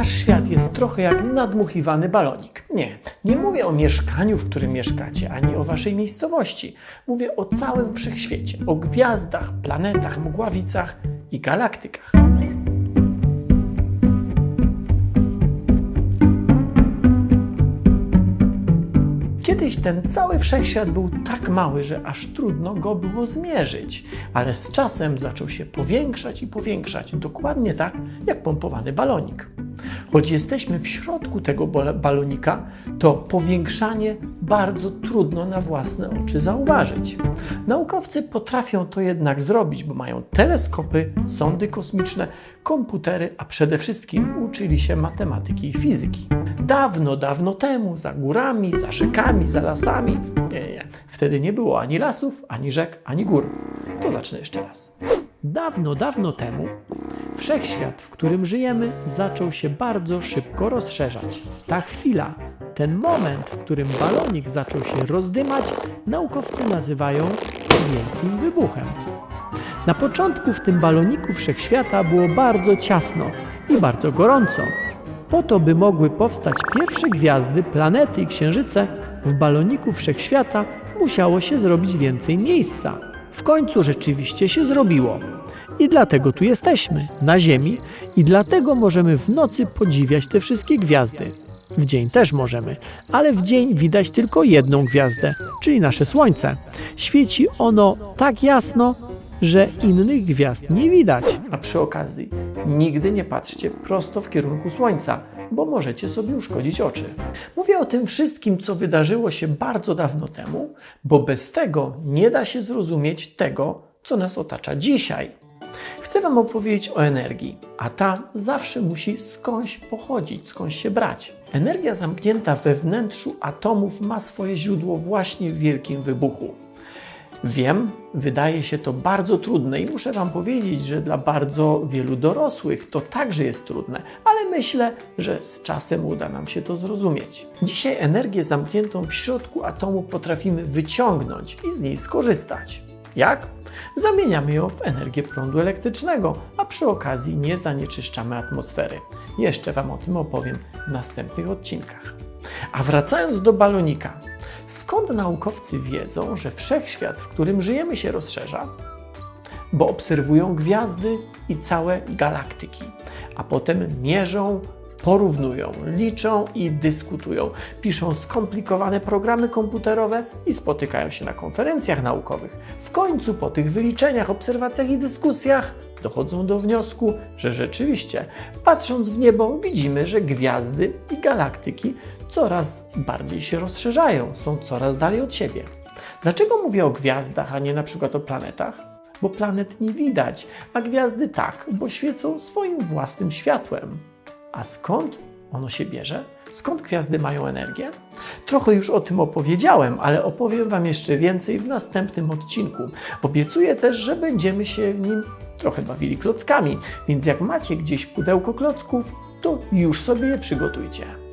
nasz świat jest trochę jak nadmuchiwany balonik. Nie, nie mówię o mieszkaniu, w którym mieszkacie, ani o waszej miejscowości. Mówię o całym wszechświecie, o gwiazdach, planetach, mgławicach i galaktykach. Kiedyś ten cały wszechświat był tak mały, że aż trudno go było zmierzyć, ale z czasem zaczął się powiększać i powiększać, dokładnie tak jak pompowany balonik. Choć jesteśmy w środku tego balonika, to powiększanie bardzo trudno na własne oczy zauważyć. Naukowcy potrafią to jednak zrobić, bo mają teleskopy, sondy kosmiczne, komputery, a przede wszystkim uczyli się matematyki i fizyki. Dawno, dawno temu, za górami, za rzekami, za lasami, nie, nie, nie. wtedy nie było ani lasów, ani rzek, ani gór. To zacznę jeszcze raz. Dawno, dawno temu wszechświat, w którym żyjemy, zaczął się bardzo szybko rozszerzać. Ta chwila, ten moment, w którym balonik zaczął się rozdymać, naukowcy nazywają wielkim wybuchem. Na początku w tym baloniku wszechświata było bardzo ciasno i bardzo gorąco. Po to, by mogły powstać pierwsze gwiazdy, planety i księżyce, w baloniku wszechświata musiało się zrobić więcej miejsca. W końcu rzeczywiście się zrobiło. I dlatego tu jesteśmy, na Ziemi, i dlatego możemy w nocy podziwiać te wszystkie gwiazdy. W dzień też możemy, ale w dzień widać tylko jedną gwiazdę, czyli nasze Słońce. Świeci ono tak jasno, że innych gwiazd nie widać. A przy okazji, nigdy nie patrzcie prosto w kierunku Słońca, bo możecie sobie uszkodzić oczy. Mówię o tym wszystkim, co wydarzyło się bardzo dawno temu, bo bez tego nie da się zrozumieć tego, co nas otacza dzisiaj. Chcę Wam opowiedzieć o energii, a ta zawsze musi skądś pochodzić, skądś się brać. Energia zamknięta we wnętrzu atomów ma swoje źródło właśnie w wielkim wybuchu. Wiem, wydaje się to bardzo trudne i muszę Wam powiedzieć, że dla bardzo wielu dorosłych to także jest trudne, ale myślę, że z czasem uda nam się to zrozumieć. Dzisiaj energię zamkniętą w środku atomu potrafimy wyciągnąć i z niej skorzystać. Jak? Zamieniamy ją w energię prądu elektrycznego, a przy okazji nie zanieczyszczamy atmosfery. Jeszcze Wam o tym opowiem w następnych odcinkach. A wracając do balonika, skąd naukowcy wiedzą, że wszechświat, w którym żyjemy, się rozszerza? Bo obserwują gwiazdy i całe galaktyki, a potem mierzą, porównują, liczą i dyskutują. Piszą skomplikowane programy komputerowe i spotykają się na konferencjach naukowych. W końcu po tych wyliczeniach, obserwacjach i dyskusjach dochodzą do wniosku, że rzeczywiście, patrząc w niebo, widzimy, że gwiazdy i galaktyki coraz bardziej się rozszerzają, są coraz dalej od siebie. Dlaczego mówię o gwiazdach, a nie na przykład o planetach? Bo planet nie widać, a gwiazdy tak, bo świecą swoim własnym światłem. A skąd ono się bierze? Skąd gwiazdy mają energię? Trochę już o tym opowiedziałem, ale opowiem Wam jeszcze więcej w następnym odcinku. Obiecuję też, że będziemy się w nim trochę bawili klockami, więc jak macie gdzieś pudełko klocków, to już sobie je przygotujcie.